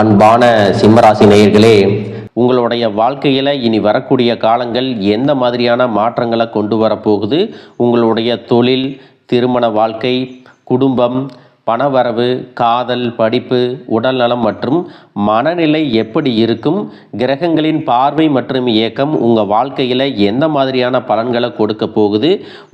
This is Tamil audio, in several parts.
அன்பான சிம்மராசி நேயர்களே உங்களுடைய வாழ்க்கையில் இனி வரக்கூடிய காலங்கள் எந்த மாதிரியான மாற்றங்களை கொண்டு வரப்போகுது? உங்களுடைய தொழில் திருமண வாழ்க்கை குடும்பம் பணவரவு காதல் படிப்பு உடல்நலம் மற்றும் மனநிலை எப்படி இருக்கும்? கிரகங்களின் பார்வை மற்றும் இயக்கம் உங்கள் வாழ்க்கையில் எந்த மாதிரியான பலன்களை கொடுக்க போகுது?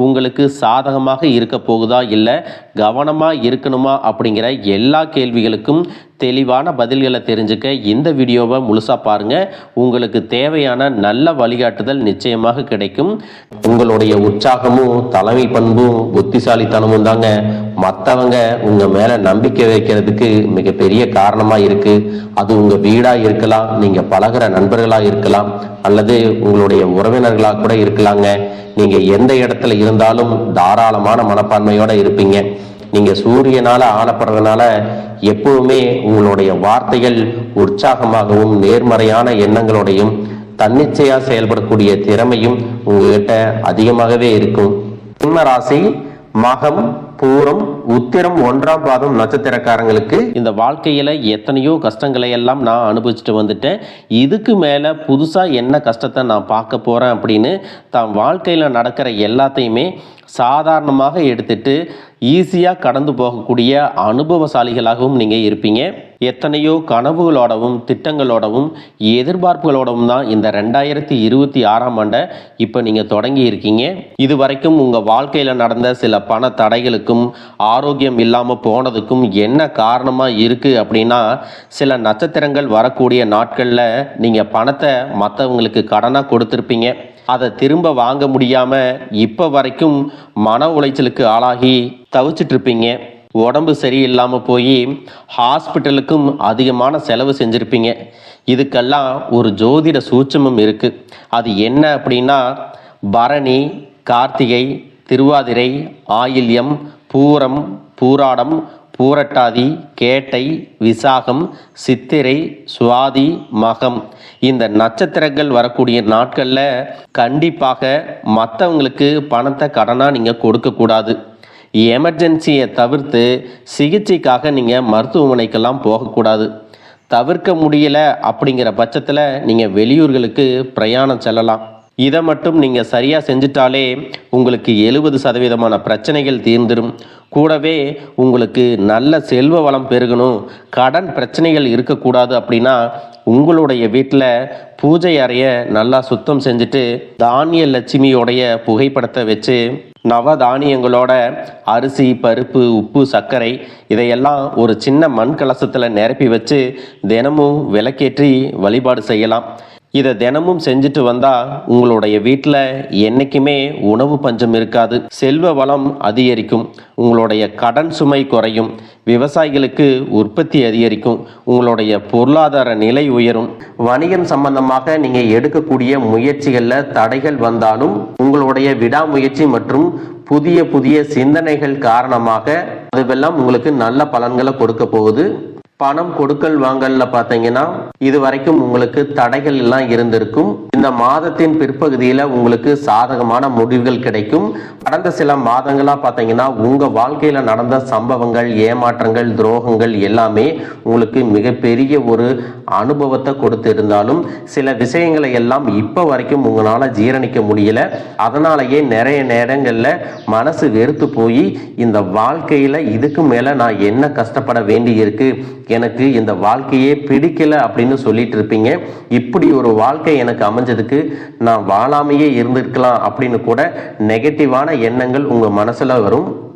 உங்களுக்கு சாதகமாக இருக்க போகுதா இல்லை கவனமாக இருக்கணுமா அப்படிங்கிற எல்லா கேள்விகளுக்கும் தெளிவான பதில்களை தெரிஞ்சுக்க இந்த வீடியோவை முழுசாக பாருங்கள் உங்களுக்கு தேவையான நல்ல வழிகாட்டுதல் நிச்சயமாக கிடைக்கும். உங்களுடைய உற்சாகமும் தலைமை பண்பும் புத்திசாலித்தனமும் தாங்க மற்றவங்க உங்கள் மேலே நம்பிக்கை வைக்கிறதுக்கு மிகப்பெரிய காரணமாக இருக்குது அது உங்கள் வீடாக இருக்கலாம் நீங்கள் பழகுற நண்பர்களாக இருக்கலாம் அல்லது உங்களுடைய உறவினர்களாக கூட இருக்கலாங்க. நீங்கள் எந்த இடத்துல இருந்தாலும் தாராளமான மனப்பான்மையோடு இருப்பீங்க. நீங்க சூரியனால ஆளப்படுறதுனால எப்பவுமே உங்களுடைய வார்த்தைகள் உற்சாகமாகவும் நேர்மறையான எண்ணங்களோடையும் தன்னிச்சையா செயல்படக்கூடிய திறமையும் உங்ககிட்ட அதிகமாகவே இருக்கும். சிம்ம ராசி மகம் பூரம் உத்திரம் ஒன்றாம் பாதம் நட்சத்திரக்காரங்களுக்கு இந்த வாழ்க்கையில எத்தனையோ கஷ்டங்களை எல்லாம் நான் அனுபவிச்சுட்டு வந்துட்டேன். இதுக்கு மேல புதுசா என்ன கஷ்டத்தை நான் பார்க்க போறேன் அப்படின்னு தான் வாழ்க்கையில நடக்கிற எல்லாத்தையுமே சாதாரணமாக எடுத்துட்டு ஈஸியாக கடந்து போகக்கூடிய அனுபவசாலிகளாகவும் நீங்கள் இருப்பீங்க. எத்தனையோ கனவுகளோடவும் திட்டங்களோடவும் எதிர்பார்ப்புகளோடவும் தான் இந்த ரெண்டாயிரத்தி இருபத்தி ஆறாம் ஆண்டை இப்போ நீங்கள் தொடங்கி இருக்கீங்க. இது வரைக்கும் உங்கள் வாழ்க்கையில் நடந்த சில பண தடைகளுக்கும் ஆரோக்கியம் இல்லாமல் போனதுக்கும் என்ன காரணமாக இருக்குது அப்படின்னா சில நட்சத்திரங்கள் வரக்கூடிய நாட்களில் நீங்கள் பணத்தை மற்றவங்களுக்கு கடனாக கொடுத்துருப்பீங்க. அதை திரும்ப வாங்க முடியாம இப்ப வரைக்கும் மன உளைச்சலுக்கு ஆளாகி தவிச்சிட்டு இருப்பீங்க. உடம்பு சரியில்லாமல் போய் ஹாஸ்பிட்டலுக்கும் அதிகமான செலவு செஞ்சுருப்பீங்க. இதுக்கெல்லாம் ஒரு ஜோதிட சூட்சமம் இருக்குது அது என்ன அப்படின்னா பரணி கார்த்திகை திருவாதிரை ஆயில்யம் பூரம் பூராடம் பூரட்டாதி கேட்டை விசாகம் சித்திரை சுவாதி மகம். இந்த நட்சத்திரங்கள் வரக்கூடிய நாட்களில் கண்டிப்பாக மற்றவங்களுக்கு பணத்தை கடனாக நீங்கள் கொடுக்கக்கூடாது எமர்ஜென்சியை தவிர்த்து சிகிச்சைக்காக நீங்கள் மருத்துவமனைக்கெல்லாம் போகக்கூடாது தவிர்க்க முடியலை அப்படிங்கிற பட்சத்தில் நீங்கள் வெளியூர்களுக்கு பிரயாணம் செல்லலாம். இதை மட்டும் நீங்கள் சரியாக செஞ்சிட்டாலே உங்களுக்கு எழுபது சதவீதமான பிரச்சனைகள் தீர்ந்துடும் கூடவே உங்களுக்கு நல்ல செல்வ வளம் பெருகணும் கடன் பிரச்சனைகள் இருக்கக்கூடாது அப்படின்னா உங்களுடைய வீட்டில் பூஜை அறையை நல்லா சுத்தம் செஞ்சுட்டு தானிய லட்சுமியோடைய புகைப்படத்தை வச்சு நவதானியங்களோட அரிசி பருப்பு உப்பு சர்க்கரை இதையெல்லாம் ஒரு சின்ன மண் கலசத்தில் நிரப்பி வச்சு தினமும் விளக்கேற்றி வழிபாடு செய்யலாம். இதை தினமும் செஞ்சுட்டு வந்தா உங்களுடைய வீட்டில் என்றைக்குமே உணவு பஞ்சம் இருக்காது. செல்வ வளம் அதிகரிக்கும். உங்களுடைய கடன் சுமை குறையும். விவசாயிகளுக்கு உற்பத்தி அதிகரிக்கும். உங்களுடைய பொருளாதார நிலை உயரும். வணிகம் சம்பந்தமாக நீங்கள் எடுக்கக்கூடிய முயற்சிகளில் தடைகள் வந்தாலும் உங்களுடைய விடாமுயற்சி மற்றும் புதிய புதிய சிந்தனைகள் காரணமாக அதுவெல்லாம் உங்களுக்கு நல்ல பலன்களை கொடுக்க போகுது. பணம் கொடுக்கல் வாங்கல்ல பார்த்தீங்கன்னா இது வரைக்கும் உங்களுக்கு தடைகள் எல்லாம் இருந்திருக்கும். இந்த மாதத்தின் பிற்பகுதியில் உங்களுக்கு சாதகமான முடிவுகள் கிடைக்கும். கடந்த சில மாதங்களா பார்த்தீங்கன்னா உங்க வாழ்க்கையில நடந்த சம்பவங்கள் ஏமாற்றங்கள் துரோகங்கள் எல்லாமே உங்களுக்கு மிகப்பெரிய ஒரு அனுபவத்தை கொடுத்திருந்தாலும் சில விஷயங்களை எல்லாம் இப்போ வரைக்கும் உங்களால ஜீரணிக்க முடியல. அதனாலேயே நிறைய நேரங்களில் மனசு வெறுத்து போய் இந்த வாழ்க்கையில இதுக்கு மேல நான் என்ன கஷ்டப்பட வேண்டி இருக்கு எனக்கு இந்த வாழ்க்கையே பிடிக்கல அப்படின்னு சொல்லிட்டு இருப்பீங்க. இப்படி ஒரு வாழ்க்கை எனக்கு அமைஞ்சதுக்கு நான் வாழாமையே இருந்திருக்கலாம் அப்படின்னு கூட நெகட்டிவான எண்ணங்கள் உங்க மனசுல வரும்.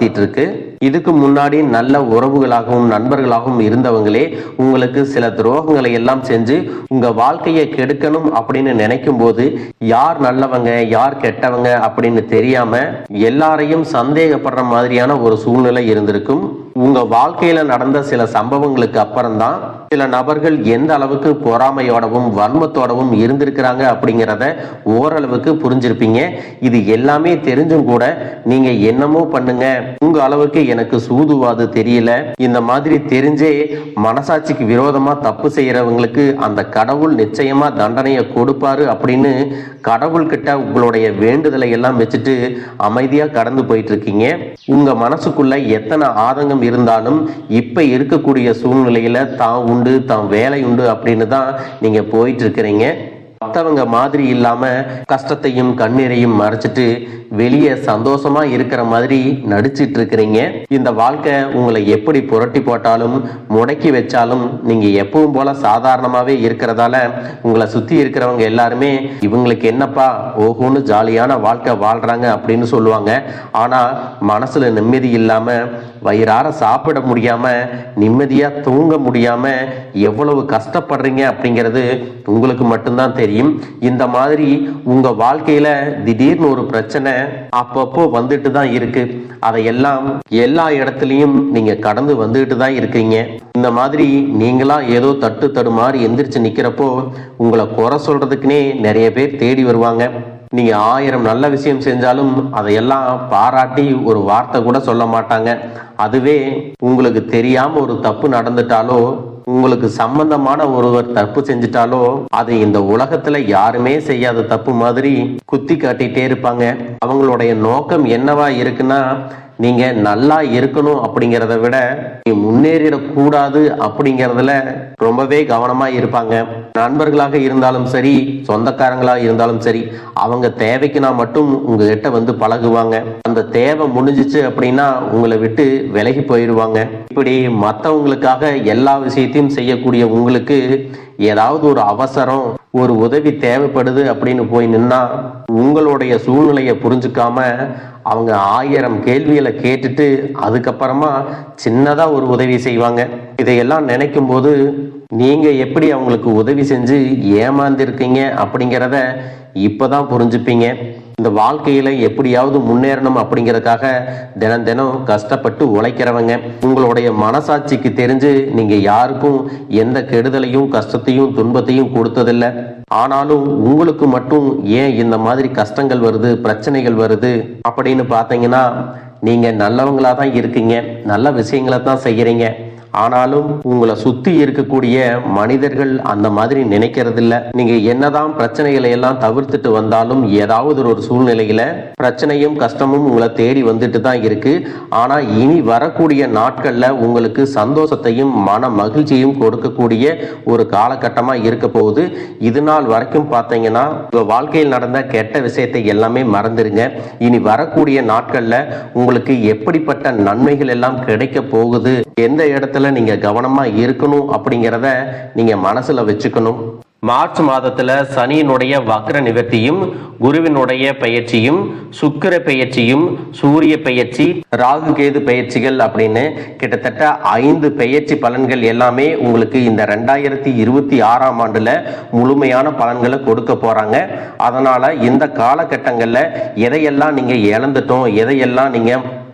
இருக்கு. இதுக்கு முன்னாடி நல்ல உறவுகளாகவும் நண்பர்களாகவும் இருந்தவங்களே உங்களுக்கு சில துரோகங்களை எல்லாம் செஞ்சு உங்க வாழ்க்கையை கெடுக்கணும் அப்படின்னு நினைக்கும் போது யார் நல்லவங்க யார் கெட்டவங்க அப்படின்னு தெரியாம எல்லாரையும் சந்தேகப்படுற மாதிரியான ஒரு சூழ்நிலை இருந்திருக்கும். உங்க வாழ்க்கையில நடந்த சில சம்பவங்களுக்கு அப்புறம்தான் சில நபர்கள் எந்த அளவுக்கு பொறாமையோடவும் வன்மத்தோடவும் இருந்திருக்கிறாங்க அப்படிங்கிறத ஓரளவுக்கு புரிஞ்சிருப்பீங்க. இது எல்லாமே தெரிஞ்சும் கூட நீங்க என்னமோ பண்ணுங்க. உங்க அளவுக்கு எனக்கு சூதுவாது தெரியல. இந்த மாதிரி தெரிஞ்சே மனசாட்சிக்கு விரோதமா தப்பு செய்யறவங்களுக்கு அந்த கடவுள் நிச்சயமா தண்டனையை கொடுப்பாரு அப்படின்னு கடவுள்கிட்ட உங்களுடைய வேண்டுதலை எல்லாம் வச்சுட்டு அமைதியா கடந்து போயிட்டு இருக்கீங்க உங்க மனசுக்குள்ள எத்தனை ஆதங்கம் இருந்தாலும் இப்ப இருக்கக்கூடிய சூழ்நிலையில தான் உண்டு தான் வேலை உண்டு அப்படின்னு தான் நீங்க போயிட்டு இருக்கிறீங்க மற்றவங்க மாதிரி இல்லாம கஷ்டத்தையும் கண்ணீரையும் மறைச்சிட்டு வெளியே சந்தோஷமா இருக்கிற மாதிரி நடிச்சிட்டு இருக்கிறீங்க இந்த வாழ்க்கை உங்களை எப்படி புரட்டி போட்டாலும் முடக்கி வச்சாலும் நீங்க எப்பவும் போல சாதாரணமாவே இருக்கிறதால உங்களை சுத்தி இருக்கிறவங்க எல்லாருமே இவங்களுக்கு என்னப்பா ஓஹோன்னு ஜாலியான வாழ்க்கை வாழ்றாங்க அப்படின்னு சொல்லுவாங்க. ஆனா மனசுல நிம்மதி இல்லாம வயிறார சாப்பிட முடியாம நிம்மதியா தூங்க முடியாம எவ்வளவு கஷ்டப்படுறீங்க அப்படிங்கிறது உங்களுக்கு மட்டும்தான் தெரியும். இந்த மாதிரி உங்க வாழ்க்கையில திடீர்னு ஒரு பிரச்சனை அப்பப்போ வந்துட்டு தான் இருக்கு. அதையெல்லாம் எல்லா இடத்துலையும் நீங்க கடந்து வந்துட்டு தான் இருக்கீங்க. இந்த மாதிரி நீங்களா ஏதோ தட்டு தடுமாறி எந்திரிச்சு நிக்கிறப்போ உங்களை குறை சொல்றதுக்குனே நிறைய பேர் தேடி வருவாங்க. நீங்க ஆயிரம் நல்ல விஷயம் செஞ்சாலும் அதையெல்லாம் பாராட்டி ஒரு வார்த்தை கூட சொல்ல மாட்டாங்க. அதுவே உங்களுக்கு தெரியாம ஒரு தப்பு நடந்துட்டாலோ உங்களுக்கு சம்பந்தமான ஒருவர் தப்பு செஞ்சுட்டாலோ அது இந்த உலகத்துல யாருமே செய்யாத தப்பு மாதிரி குத்தி காட்டிட்டே இருப்பாங்க. அவங்களுடைய நோக்கம் என்னவா இருக்குன்னா நீங்க நல்லா இருக்கணும் அப்படிங்கிறத விட நீ முன்னேறிடக்கூடாது அப்படிங்கிறதுல ரொம்பவே கவனமா இருப்பாங்க. நண்பர்களாக இருந்தாலும் சரி சொந்தக்காரங்களாக இருந்தாலும் சரி அவங்க தேவைக்குனா மட்டும் உங்ககிட்ட வந்து பழகுவாங்க. அந்த தேவை முடிஞ்சிச்சு அப்படின்னா உங்களை விட்டு விலகி போயிடுவாங்க. இப்படி மற்றவங்களுக்காக எல்லா விஷயத்தையும் செய்யக்கூடிய உங்களுக்கு ஏதாவது ஒரு அவசரம் ஒரு உதவி தேவைப்படுது அப்படின்னு போய் நின்னா உங்களுடைய சூழ்நிலையை புரிஞ்சுக்காம அவங்க ஆயிரம் கேள்விகளை கேட்டுட்டு அதுக்கப்புறமா சின்னதா ஒரு உதவி செய்வாங்க. இதையெல்லாம் நினைக்கும் போது நீங்க எப்படி அவங்களுக்கு உதவி செஞ்சு ஏமாந்திருக்கீங்க அப்படிங்கிறத இப்பதான் புரிஞ்சுப்பீங்க. இந்த வாழ்க்கையில எப்படியாவது முன்னேறணும் அப்படிங்கிறதுக்காக தினம் தினம் கஷ்டப்பட்டு உழைக்கிறவங்க. உங்களுடைய மனசாட்சிக்கு தெரிஞ்சு நீங்க யாருக்கும் எந்த கெடுதலையும் கஷ்டத்தையும் துன்பத்தையும் கொடுத்ததில்ல. ஆனாலும் உங்களுக்கு மட்டும் ஏன் இந்த மாதிரி கஷ்டங்கள் வருது பிரச்சனைகள் வருது அப்படின்னு பார்த்தீங்கன்னா நீங்க நல்லவங்களா தான் இருக்கீங்க. நல்ல விஷயங்களை தான் செய்கிறீங்க ஆனாலும் உங்களை சுத்தி இருக்கக்கூடிய மனிதர்கள் அந்த மாதிரி நினைக்கிறது இல்ல நீங்க என்னதான் பிரச்சனைகளை எல்லாம் தவிர்த்துட்டு வந்தாலும் ஏதாவது ஒரு சூழ்நிலையில பிரச்சனையும் கஷ்டமும் உங்களை தேடி வந்துட்டு தான் இருக்கு. ஆனா இனி வரக்கூடிய நாட்கள்ல உங்களுக்கு சந்தோஷத்தையும் மன மகிழ்ச்சியும் கொடுக்கக்கூடிய ஒரு காலகட்டமா இருக்க போகுது. இது நாள் வரைக்கும் பார்த்தீங்கன்னா உங்க வாழ்க்கையில் நடந்த கெட்ட விஷயத்தை எல்லாமே மறந்துருங்க. இனி வரக்கூடிய நாட்கள்ல உங்களுக்கு எப்படிப்பட்ட நன்மைகள் எல்லாம் கிடைக்க போகுது? எந்த இடத்துல நீங்க கவனமா இருக்கணும் அப்படிங்கிறத நீங்கள் மனசுல வச்சுக்கணும். மார்ச் மாதத்துல சனியினுடைய வக்ர நிவர்த்தியும் குருவினுடைய பயிற்சியும் சுக்கிர பயிற்சியும் சூரிய பயிற்சி ராகு கேது பயிற்சிகள் அப்படின்னு கிட்டத்தட்ட ஐந்து பெயர்ச்சி பலன்கள் எல்லாமே உங்களுக்கு இந்த ரெண்டாயிரத்தி இருபத்தி ஆறாம் ஆண்டில் முழுமையான பலன்களை கொடுக்க போகிறாங்க அதனால் இந்த காலகட்டங்களில் எதையெல்லாம் நீங்கள் இழந்துட்டோம் எதையெல்லாம் நீங்கள்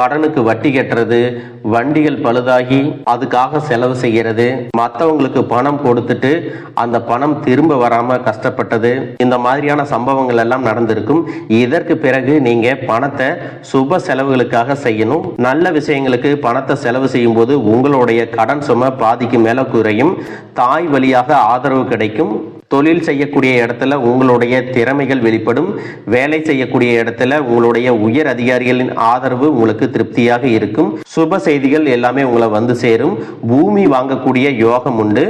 கடனுக்கு வட்டி கட்டுறது வண்டிகள் பழுதாகி அதுக்காக செலவு செய்யறது மற்றவங்களுக்கு பணம் கொடுத்துட்டு அந்த பணம் திரும்ப வராம கஷ்டப்பட்டது. இந்த மாதிரியான சம்பவங்கள் எல்லாம் நடந்திருக்கும். இதற்கு பிறகு நீங்க பணத்தை சுப செலவுகளுக்காக செய்யணும். நல்ல விஷயங்களுக்கு பணத்தை செலவு செய்யும் போது உங்களுடைய கடன் சுமை பாதிக்கு மேல குறையும். தாய் வழியாக ஆதரவு கிடைக்கும். தொழில் செய்யக்கூடிய இடத்துல உங்களுடைய திறமைகள் வெளிப்படும். வேலை செய்யக்கூடிய இடத்துல உங்களுடைய உயர் அதிகாரிகளின் ஆதரவு உங்களுக்கு திருப்தியாக இருக்கும். சுப செய்திகள் எல்லாமே உங்களை வந்து சேரும். பூமி வாங்கக்கூடிய யோகம் உண்டு.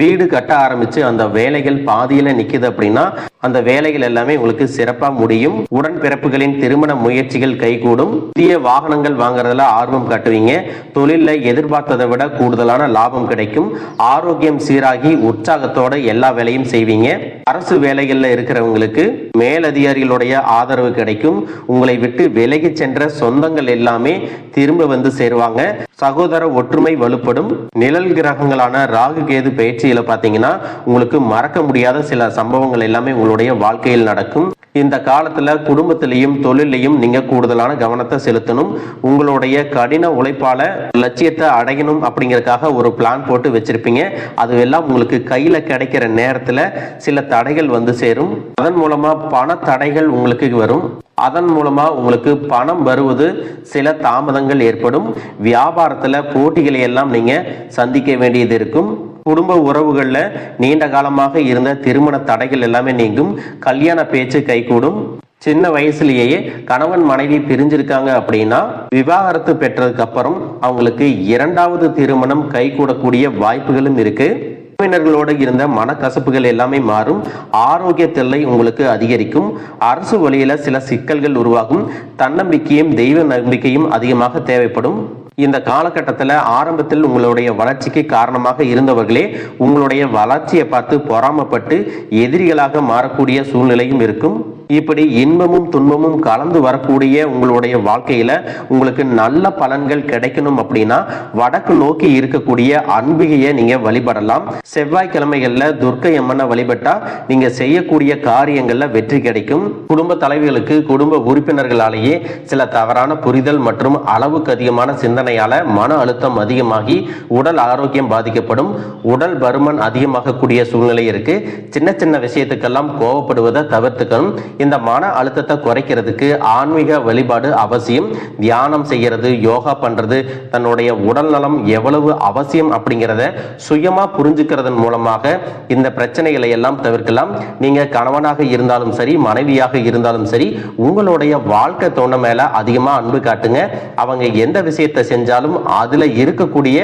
வீடு கட்ட ஆரம்பிச்சு அந்த வேலைகள் பாதியில நிக்குது அப்படின்னா அந்த வேலைகள் எல்லாமே உங்களுக்கு சிறப்பா முடியும். உடன் பிறப்புகளின் திருமண முயற்சிகள் கைகூடும். புதிய வாகனங்கள் வாங்குறதுல ஆர்வம் காட்டுவீங்க. தொழில்ல எதிர்பார்த்ததை விட கூடுதலான லாபம் கிடைக்கும். ஆரோக்கியம் சீராகி உற்சாகத்தோட எல்லா வேலையும் செய்வீங்க. அரசு வேலைகள்ல இருக்கிறவங்களுக்கு மேலதிகாரிகளுடைய ஆதரவு கிடைக்கும். உங்களை விட்டு விலகி சென்ற சொந்தங்கள் எல்லாமே திரும்ப வந்து சேருவாங்க. சகோதர ஒற்றுமை வலுப்படும். நிழல் கிரகங்களான ராகு கேது பயிற்சி பயிற்சியில பாத்தீங்கன்னா உங்களுக்கு மறக்க முடியாத சில சம்பவங்கள் எல்லாமே உங்களுடைய வாழ்க்கையில் நடக்கும். இந்த காலத்துல குடும்பத்திலையும் தொழிலையும் நீங்க கூடுதலான கவனத்தை செலுத்தணும். உங்களுடைய கடின உழைப்பால லட்சியத்தை அடையணும் அப்படிங்கறதுக்காக ஒரு பிளான் போட்டு வச்சிருப்பீங்க. அது எல்லாம் உங்களுக்கு கையில கிடைக்கிற நேரத்துல சில தடைகள் வந்து சேரும். அதன் மூலமா பண தடைகள் உங்களுக்கு வரும். அதன் மூலமா உங்களுக்கு பணம் வருவது சில தாமதங்கள் ஏற்படும். வியாபாரத்துல போட்டிகளை எல்லாம் நீங்க சந்திக்க வேண்டியது இருக்கும். குடும்ப உறவுகளில் நீண்ட காலமாக இருந்த திருமண தடைகள் எல்லாமே நீங்கும். கல்யாண பேச்சு கைகூடும். சின்ன வயசுலேயே கணவன் மனைவி பிரிஞ்சிருக்காங்க அப்படின்னா விவாகரத்து பெற்றதுக்கு அப்புறம் அவங்களுக்கு இரண்டாவது திருமணம் கைகூடக்கூடிய வாய்ப்புகளும் இருக்கு. உறவினர்களோடு இருந்த மனக்கசப்புகள் எல்லாமே மாறும். ஆரோக்கிய தொல்லை உங்களுக்கு அதிகரிக்கும். அரசு வழியில சில சிக்கல்கள் உருவாகும். தன்னம்பிக்கையும் தெய்வ நம்பிக்கையும் அதிகமாக தேவைப்படும். இந்த காலகட்டத்தில் ஆரம்பத்தில் உங்களுடைய வளர்ச்சிக்கு காரணமாக இருந்தவர்களே உங்களுடைய வளர்ச்சியை பார்த்து பொறாமப்பட்டு எதிரிகளாக மாறக்கூடிய சூழ்நிலையும் இருக்கும். இப்படி இன்பமும் துன்பமும் கலந்து வரக்கூடிய உங்களுடைய வாழ்க்கையில உங்களுக்கு நல்ல பலன்கள் கிடைக்கணும் அப்படின்னா வடக்கு நோக்கி இருக்கக்கூடிய அன்பிகையை நீங்க வழிபடலாம். செவ்வாய்க்கிழமைகள்ல துர்க்கை அம்மனை வழிபட்டா நீங்க செய்யக்கூடிய காரியங்கள்ல வெற்றி கிடைக்கும். குடும்ப தலைவிகளுக்கு குடும்ப உறுப்பினர்களாலேயே சில தவறான புரிதல் மற்றும் அளவுக்கு அதிகமான சிந்தனையால மன அழுத்தம் அதிகமாகி உடல் ஆரோக்கியம் பாதிக்கப்படும். உடல் பருமன் அதிகமாகக்கூடிய சூழ்நிலை இருக்கு. சின்ன சின்ன விஷயத்துக்கெல்லாம் கோவப்படுவதை தவிர்த்துக்கணும். இந்த மன அழுத்தத்தை குறைக்கிறதுக்கு ஆன்மீக வழிபாடு அவசியம். தியானம் செய்யறது யோகா பண்றது தன்னுடைய உடல் நலம் எவ்வளவு அவசியம் அப்படிங்கிறத சுயமா புரிஞ்சுக்கிறதன் மூலமாக இந்த பிரச்சனைகளை எல்லாம் தவிர்க்கலாம். நீங்க கணவனாக இருந்தாலும் சரி மனைவியாக இருந்தாலும் சரி உங்களுடைய வாழ்க்கை தோண மேல அதிகமா அன்பு காட்டுங்க. அவங்க எந்த விஷயத்தை செஞ்சாலும் அதுல இருக்கக்கூடிய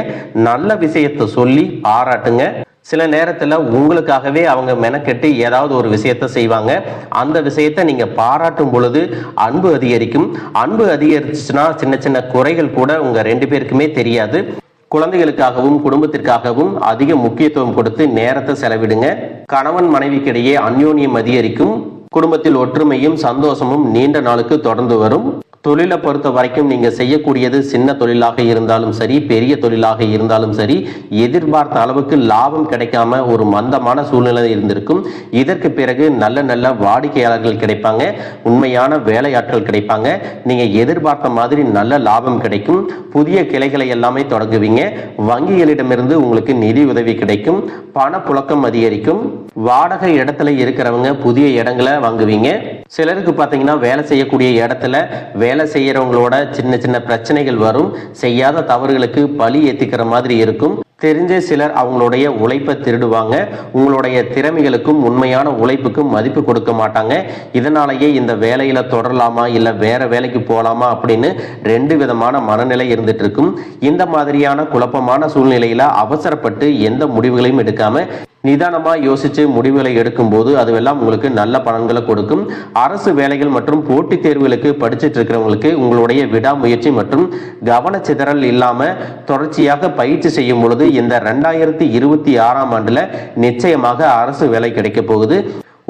நல்ல விஷயத்தை சொல்லி பாராட்டுங்க. சில நேரத்துல உங்களுக்காகவே அவங்க மெனக்கெட்டு ஏதாவது ஒரு விஷயத்த செய்வாங்க. அந்த விஷயத்தை நீங்க பாராட்டும் பொழுது அன்பு அதிகரிக்கும். அன்பு அதிகரிச்சுன்னா சின்ன சின்ன குறைகள் கூட உங்க ரெண்டு பேருக்குமே தெரியாது. குழந்தைகளுக்காகவும் குடும்பத்திற்காகவும் அதிக முக்கியத்துவம் கொடுத்து நேரத்தை செலவிடுங்க. கணவன் மனைவிக்கிடையே அந்யோன்யம் அதிகரிக்கும். குடும்பத்தில் ஒற்றுமையும் சந்தோஷமும் நீண்ட நாளுக்கு தொடர்ந்து வரும். தொழிலை பொறுத்த வரைக்கும் நீங்க செய்யக்கூடியது சின்ன தொழிலாக இருந்தாலும் சரி பெரிய தொழிலாக இருந்தாலும் சரி எதிர்பார்த்த அளவுக்கு லாபம் கிடைக்காம ஒரு மந்தமான சூழ்நிலை இருந்திருக்கும். இதற்கு பிறகு நல்ல நல்ல வாடிக்கையாளர்கள் கிடைப்பாங்க உண்மையான வேலையாட்கள் கிடைப்பாங்க. நீங்க எதிர்பார்த்த மாதிரி நல்ல லாபம் கிடைக்கும். புதிய கிளைகளை எல்லாமே தொடங்குவீங்க. வங்கிகளிடமிருந்து உங்களுக்கு நிதி உதவி கிடைக்கும். பணப்புழக்கம் அதிகரிக்கும். வாடகை இடத்துல இருக்கிறவங்க புதிய இடங்களை வாங்குவீங்க. சிலருக்கு பார்த்தீங்கன்னா வேலை செய்யக்கூடிய இடத்துல வேலை செய்யறவங்களோட சின்ன சின்ன பிரச்சனைகள் வரும். செய்யாத தவறுகளுக்கு பழி ஏத்திக்கிற மாதிரி இருக்கும். தெரிஞ்ச சிலர் அவங்களுடைய உழைப்பை திருடுவாங்க. உங்களுடைய திறமைகளுக்கும் உண்மையான உழைப்புக்கும் மதிப்பு கொடுக்க மாட்டாங்க. இதனாலேயே இந்த வேலையில் தொடரலாமா இல்லை வேற வேலைக்கு போகலாமா அப்படின்னு ரெண்டு விதமான மனநிலை இருந்துட்டு இருக்கும் இந்த மாதிரியான குழப்பமான சூழ்நிலையில் அவசரப்பட்டு எந்த முடிவுகளையும் எடுக்காம நிதானமாக யோசித்து முடிவுகளை எடுக்கும்போது அதுவெல்லாம் உங்களுக்கு நல்ல பலன்களை கொடுக்கும். அரசு வேலைகள் மற்றும் போட்டித் தேர்வுகளுக்கு படிச்சுட்டு இருக்கிறவங்களுக்கு உங்களுடைய விடாமுயற்சி மற்றும் கவனச்சிதறல் இல்லாமல் தொடர்ச்சியாக பயிற்சி செய்யும் பொழுது இந்த ரெண்டாயிரத்தி இருபத்தி ஆறாம் ஆண்டுல நிச்சயமாக அரசு வேலை கிடைக்க போகுது.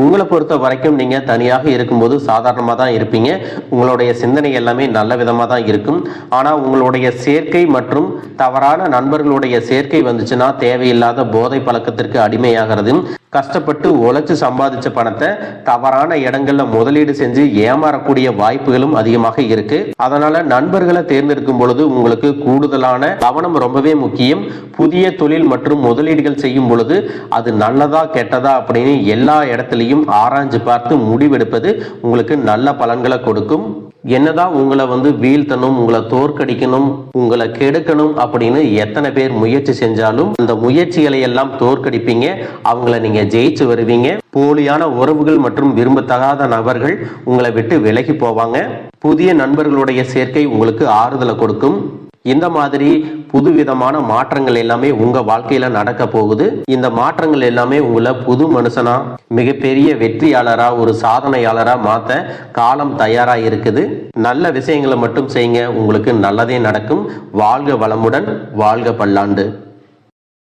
உங்களை பொறுத்த வரைக்கும் நீங்க தனியாக இருக்கும்போது சாதாரணமாக தான் இருப்பீங்க. உங்களுடைய சிந்தனை எல்லாமே நல்ல விதமாக தான் இருக்கும். ஆனா உங்களுடைய சேர்க்கை மற்றும் தவறான நண்பர்களுடைய சேர்க்கை வந்துச்சுன்னா தேவையில்லாத போதை பழக்கத்திற்கு அடிமையாகிறது கஷ்டப்பட்டு உழைச்சி சம்பாதிச்ச பணத்தை தவறான இடங்கள்ல முதலீடு செஞ்சு ஏமாறக்கூடிய வாய்ப்புகளும் அதிகமாக இருக்கு. அதனால நண்பர்களை தேர்ந்தெடுக்கும் பொழுது உங்களுக்கு கூடுதலான கவனம் ரொம்பவே முக்கியம். புதிய தொழில் மற்றும் முதலீடுகள் செய்யும் பொழுது அது நல்லதா கெட்டதா அப்படின்னு எல்லா இடத்துலையும் ஆராய்ஞ்சு பார்த்து முடிவெடுப்பது உங்களுக்கு நல்ல பலன்களை கொடுக்கும். என்னதான் உங்களை வந்து வீழ்த்தணும் உங்களை தோற்கடிக்கணும் உங்களை கெடுக்கணும் அப்படின்னு எத்தனை பேர் முயற்சி செஞ்சாலும் அந்த முயற்சிகளை எல்லாம் தோற்கடிப்பீங்க. அவங்கள நீங்க ஜெயிச்சு வருவீங்க. போலியான உறவுகள் மற்றும் விரும்பத்தகாத நபர்கள் உங்களை விட்டு விலகி போவாங்க. புதிய நண்பர்களுடைய சேர்க்கை உங்களுக்கு ஆறுதலை கொடுக்கும். இந்த மாதிரி புதுவிதமான மாற்றங்கள் எல்லாமே உங்க வாழ்க்கையில நடக்க போகுது. இந்த மாற்றங்கள் எல்லாமே உங்களை புது மனுஷனா மிகப்பெரிய வெற்றியாளரா ஒரு சாதனையாளரா மாத்த காலம் தயாரா இருக்குது. நல்ல விஷயங்களை மட்டும் செய்யுங்க. உங்களுக்கு நல்லதே நடக்கும். வாழ்க வளமுடன் வாழ்க பல்லாண்டு.